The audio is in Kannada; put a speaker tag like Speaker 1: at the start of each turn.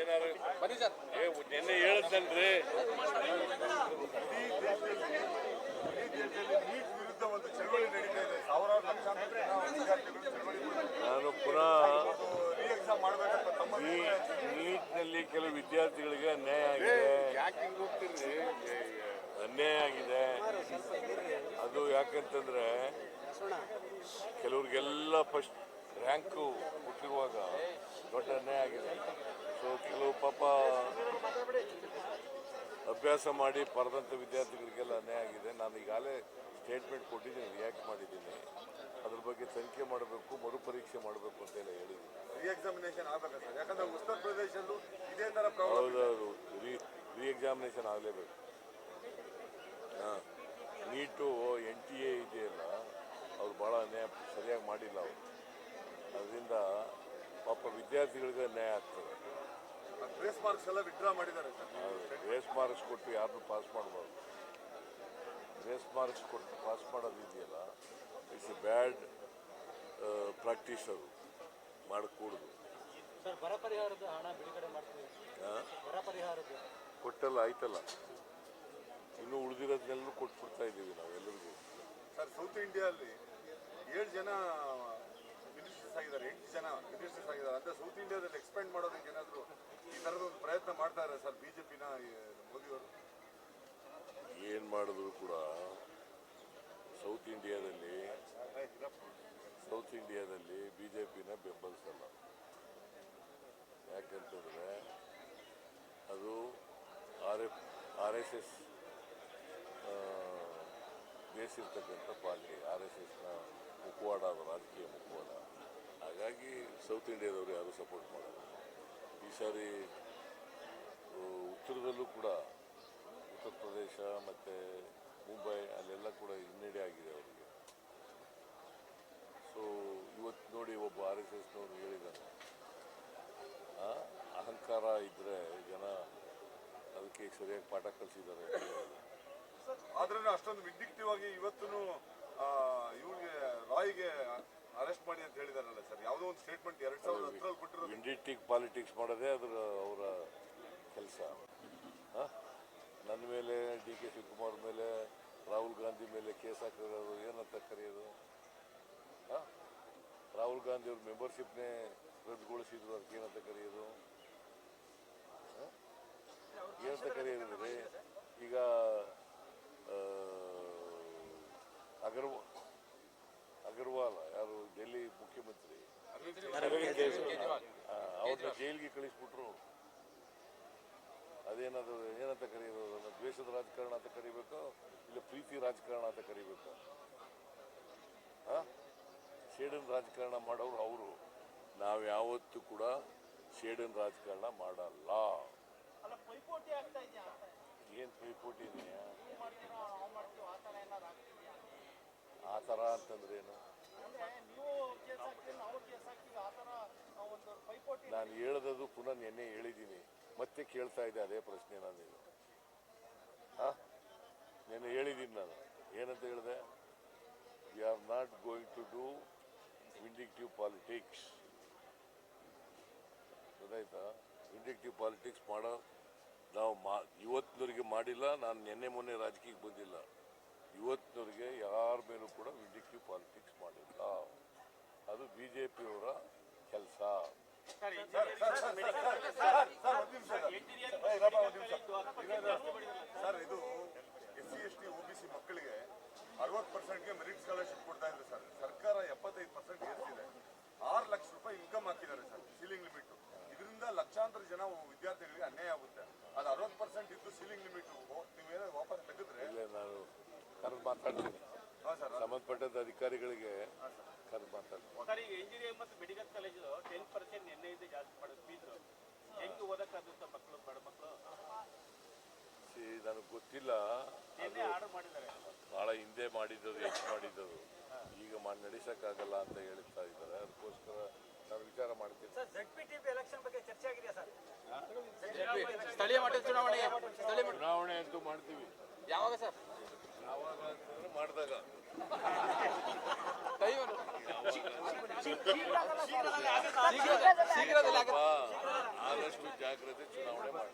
Speaker 1: ಏನಾರು ನಿನ್ನೆ
Speaker 2: ಚಳವಳಿ
Speaker 1: ನಾನು ಪುನಃ ನೀಟ್ನಲ್ಲಿ ಕೆಲವು ವಿದ್ಯಾರ್ಥಿಗಳಿಗೆ ಅನ್ಯಾಯ ಆಗಿದೆ. ಅನ್ಯಾಯ ಆಗಿದೆ. ಅದು ಯಾಕಂತಂದ್ರೆ ಕೆಲವ್ರಿಗೆಲ್ಲ ಫಸ್ಟ್ ರ್ಯಾಂಕು ಹುಟ್ಟಿರುವಾಗ ದೊಡ್ಡ ಅನ್ಯಾಯ ಆಗಿದೆ. ಸೊ ಕೆಲವು ಪಾಪ ಅಭ್ಯಾಸ ಮಾಡಿ ಪಡೆದಂಥ ವಿದ್ಯಾರ್ಥಿಗಳಿಗೆಲ್ಲ ಅನ್ಯಾಯ ಆಗಿದೆ. ನಾನು ಈಗಾಗಲೇ ಸ್ಟೇಟ್ಮೆಂಟ್ ಕೊಟ್ಟಿದ್ದೀನಿ ರಿಯಾಕ್ಟ್ ಮಾಡಿದ್ದೀನಿ. ಅದ್ರ ಬಗ್ಗೆ ತನಿಖೆ ಮಾಡಬೇಕು ಮರುಪರೀಕ್ಷೆ ಮಾಡಬೇಕು ಅಂತೆಲ್ಲ ಹೇಳಿದ್ದೀನಿ. ಹೌದೌದು ರೀ ರೀ ಎಕ್ಸಾಮಿನೇಷನ್ ಆಗಲೇಬೇಕು. ಹಾಂ. ನೀಟು ಎನ್ ಟಿ ಎ ಇದೆಯಲ್ಲ ಅವ್ರು ಭಾಳ ಅನ್ಯಾಯ ಸರಿಯಾಗಿ ಮಾಡಿಲ್ಲ ಅವರು. ಅದರಿಂದ ಪಾಪ ವಿದ್ಯಾರ್ಥಿಗಳಿಗೆ ಅನ್ಯಾಯ ಆಗ್ತದೆ.
Speaker 2: ಗ್ರೇಸ್ ಮಾರ್ಕ್ಸ್ ಎಲ್ಲ ವಿಡ್ರಾ ಮಾಡಿದ್ದಾರೆ ಸರ್.
Speaker 1: ಗ್ರೇಸ್ ಮಾರ್ಕ್ಸ್ ಕೊಟ್ಟು ಯಾರನ್ನೂ ಪಾಸ್ ಮಾಡಬಾರ್ದು. ಗ್ರೇಸ್ ಮಾರ್ಕ್ಸ್ ಕೊಟ್ಟು ಪಾಸ್ ಮಾಡೋದು ಇದೆಯಲ್ಲ ಇಟ್ಸ್ ಎ ಬ್ಯಾಡ್ ಪ್ರಾಕ್ಟೀಸ್ ಅದು. ಮಾಡಕೂಡದು.
Speaker 3: ಸರ್ ಬರ ಪರಿಹಾರದ ಹಣ ಬಿಡುಗಡೆ ಮಾಡ್ತೀವಿ. ಬರ ಪರಿಹಾರದ.
Speaker 1: ಕೊಟ್ಟಲ್ಲ ಆಯ್ತಲ್ಲ. ಇನ್ನೂ ಉಳಿದಿರೋದನ್ನೆಲ್ಲರೂ ಕೊಟ್ಬಿಡ್ತಾ ಇದ್ದೀವಿ ನಾವೆಲ್ಲರಿಗೂ.
Speaker 2: ಸರ್ ಸೌತ್ ಇಂಡಿಯಾದಲ್ಲಿ ಏಳು ಜನ ಆಗಿದ್ದಾರೆ ಎಂಟು ಜನ ಮಿನಿಸ್ಟರ್ಸ್ ಆಗಿದ್ದಾರೆ ಅಂದ್ರೆ ಸೌತ್ ಇಂಡಿಯಾದಲ್ಲಿ ಎಕ್ಸ್ಪೆಂಡ್ ಮಾಡೋದಕ್ಕೆ ಏನಾದರೂ ಈ ತರದ ಒಂದು ಪ್ರಯತ್ನ ಮಾಡ್ತಾ ಇದ್ದಾರೆ ಸರ್ ಬಿಜೆಪಿನ ಮೋದಿಯವರು?
Speaker 1: ಏನು ಮಾಡಿದ್ರು ಕೂಡ ಸೌತ್ ಇಂಡಿಯಾದಲ್ಲಿ ಸೌತ್ ಇಂಡಿಯಾದಲ್ಲಿ ಬಿ ಜೆ ಪಿನ ಬೆಂಬಲಿಸಲ್ಲ. ಯಾಕಂತಂದರೆ ಅದು R F R S S ಬೇಸಿರ್ತಕ್ಕಂಥ party R S ಎಸ್ನ ಹಾಗಾಗಿ ಸೌತ್ ಇಂಡಿಯಾದವರು ಯಾರೂ ಸಪೋರ್ಟ್ ಮಾಡಲ್ಲ. ಈ ಸಾರಿ ಉತ್ತರದಲ್ಲೂ ಕೂಡ ಉತ್ತರ ಪ್ರದೇಶ ಮತ್ತು ಮುಂಬೈ ಅಲ್ಲೆಲ್ಲ ಕೂಡ ಹಿನ್ನಡೆ ಆಗಿದೆ ಅವರಿಗೆ. ಸೊ ಇವತ್ತು ನೋಡಿ ಒಬ್ಬ ಆರ್ ಎಸ್ ಎಸ್ನವರು ಹೇಳಿದ್ದಾನೆ ಆ, ಅಹಂಕಾರ ಇದ್ದರೆ ಜನ ಅದಕ್ಕೆ ಸರಿಯಾಗಿ ಪಾಠ ಕಲಿಸಿದ್ದಾರೆ
Speaker 2: ಆದ್ರೆ ಅಷ್ಟೊಂದು ವಿದ್ಯುಕ್ತವಾಗಿ ಆಗಿ ಇವತ್ತು ಇವ್ರಿಗೆ ರಾಯ್ಗೆ ಅರೆಸ್ಟ್ ಮಾಡಿ ಅಂತ ಹೇಳಿದಾರಲ್ಲ ಸರ್. ಯಾವುದೋ ಒಂದು ಸ್ಟೇಟ್ಮೆಂಟ್ ಎರಡ್ ಸಾವಿರದ ಹತ್ತರಲ್ಲಿ ಕೊಟ್ಟಿರೋದು.
Speaker 1: ವಿಂಡಿಟಿಕ್ ಪಾಲಿಟಿಕ್ಸ್ ಮಾಡೋದೇ ಅದರ ಅವರ ಕೆಲಸ. ನನ್ನ ಮೇಲೆ ಡಿ ಕೆ ಶಿವಕುಮಾರ್ ಮೇಲೆ ರಾಹುಲ್ ಗಾಂಧಿ ಮೇಲೆ ಕೇಸ್ ಹಾಕಿರೋದು ಏನಂತ ಕರೆಯೋದು? ಹಾಂ? ರಾಹುಲ್ ಗಾಂಧಿ ಅವ್ರ ಮೆಂಬರ್ಶಿಪ್ನೇ ರದ್ದುಗೊಳಿಸಿದ್ರು ಅದಕ್ಕೆ ಏನಂತ ಕರೆಯೋದು? ಏನಂತ ಕರೆಯೋದಿದ್ರೆ ಈಗ ಅಗರ್ವಾಲ್ ಅಗರ್ವ ಅಗರ್ವಾಲ್ ಯಾರು ಡೆಲ್ಲಿ ಮುಖ್ಯಮಂತ್ರಿ. ಅವ್ರನ್ನ ಜೈಲಿಗೆ ಕಳಿಸ್ಬಿಟ್ರು. ಅದೇನದು ಏನಂತ ಕರೀಬೋದು ಅದನ್ನ ದ್ವೇಷದ ರಾಜಕಾರಣ ಅಂತ ಕರಿಬೇಕು ಇಲ್ಲ ಪ್ರೀತಿ ರಾಜಕಾರಣ ಅಂತ ಕರಿಬೇಕು? ಶೇಡನ್ ರಾಜಕಾರಣ ಮಾಡೋರು ಅವರು. ನಾವು ಯಾವತ್ತೂ ಕೂಡ ಶೇಡನ್ ರಾಜಕಾರಣ ಮಾಡಲ್ಲ. ಏನು ಪೈಪೋಟಿ ಇದೆಯಾ
Speaker 3: ಪೈಪೋಟಿ
Speaker 1: ನಾನು ಹೇಳದದು ಪುನಃ ನಿನ್ನೆ ಹೇಳಿದ್ದೀನಿ. ಮತ್ತೆ ಕೇಳ್ತಾ ಇದ್ದೆ ಅದೇ ಪ್ರಶ್ನೆ ನಾನು ಇದು ಹಾ? ನೆನ್ನೆ ಹೇಳಿದ್ದೀನಿ ನಾನು. ಏನಂತ ಹೇಳಿದೆ? We are not going to do vindictive politics ಗೊತ್ತಾಯ್ತಾ? ವಿಂಡಿಕ್ಟಿವ್ ಪಾಲಿಟಿಕ್ಸ್ ಮಾಡೋ ನಾವು ಮಾ ಇವತ್ತಿನವರೆಗೆ ಮಾಡಿಲ್ಲ, ನಾನು ನಿನ್ನೆ ಮೊನ್ನೆ ರಾಜಕೀಯಕ್ಕೆ ಬಂದಿಲ್ಲ. ಇವತ್ತಿನವರೆಗೆ ಯಾರ ಮೇಲೂ ಕೂಡ ವಿಂಡಿಕ್ಟಿವ್ ಪಾಲಿಟಿಕ್ಸ್ ಮಾಡಿಲ್ಲ. ಅದು ಬಿ ಜೆ ಪಿಯವರ ಕೆಲಸ
Speaker 2: ಸರ್ ಇದು S C S T O B C ಮಕ್ಕಳಿಗೆ ಅರವತ್ತು ಪರ್ಸೆಂಟ್ಗೆ ಮೆರಿಟ್ ಸ್ಕಾಲರ್ಶಿಪ್ ಕೊಡ್ತಾ ಇದ್ದಾರೆ ಸರ್. ಸರ್ಕಾರ ಎಪ್ಪತ್ತೈದು ಪರ್ಸೆಂಟ್ ಏರಿಸಿದೆ ಆರು ಲಕ್ಷ ರೂಪಾಯಿ ಇನ್ಕಮ್ ಹಾಕಿದ್ದಾರೆ ಸರ್ ಸೀಲಿಂಗ್ ಲಿಮಿಟ್ ಇದರಿಂದ ಲಕ್ಷಾಂತರ ಜನ ವಿದ್ಯಾರ್ಥಿಗಳಿಗೆ ಅನ್ಯಾಯ ಆಗುತ್ತೆ. ಅದು ಅರವತ್ತು ಪರ್ಸೆಂಟ್ ಇದ್ದು ಸೀಲಿಂಗ್ ಲಿಮಿಟ್ ನೀವೇನಾದ್ರು ವಾಪಸ್ ತೆಗೆದ್ರೆ
Speaker 1: ಇಲ್ಲ ನಾನು ಕರೆದು ಮಾತಾಡ್ತೀನಿ ಸಂಬಂಧಪಟ್ಟಂತ ಅಧಿಕಾರಿಗಳಿಗೆ ಕರೆದು ಮಾತಾಡ್ತೀನಿ
Speaker 4: ಸರ್ ಈಗ ಇಂಜಿನಿಯರಿಂಗ್ ಮತ್ತು ಮೆಡಿಕಲ್ ಕಾಲೇಜು ಟೆನ್ ಪರ್ಸೆಂಟ್ ನಿನ್ನೆಯಿಂದ ಜಾಸ್ತಿ ಮಾಡೋದು ಫೀಸು ಹೆಂಗೆ ಓದಕ್ಕಾಗುತ್ತೆ ಮಕ್ಕಳು ಬಡ ಮಕ್ಕಳು
Speaker 1: ಸಿ ನನಗೆ ಗೊತ್ತಿಲ್ಲ. ಭಾಳ ಹಿಂದೆ ಮಾಡಿದ್ದದು ಹೆಚ್ಚು ಮಾಡಿದ್ದದು. ಈಗ ಮಾಡಿ ನಡೆಸೋಕ್ಕಾಗಲ್ಲ ಅಂತ ಹೇಳ್ತಾ ಇದ್ದಾರೆ. ಅದಕ್ಕೋಸ್ಕರ ನಾನು ವಿಚಾರ ಮಾಡ್ತೀನಿ.
Speaker 3: Sir Z P T P election ಬಗ್ಗೆ ಚರ್ಚೆ ಆಗಿದೆಯಾ ಸರ್?
Speaker 5: ಸ್ಥಳೀಯ ಮಟ್ಟದ ಚುನಾವಣೆ
Speaker 1: ಅಂತೂ ಮಾಡ್ತೀವಿ.
Speaker 5: ಯಾವಾಗ ಸರ್?
Speaker 1: ಮಾಡಿದಾಗ. ಆದಷ್ಟು ಜಾಗ್ರತೆ ಚುನಾವಣೆ ಮಾಡಿ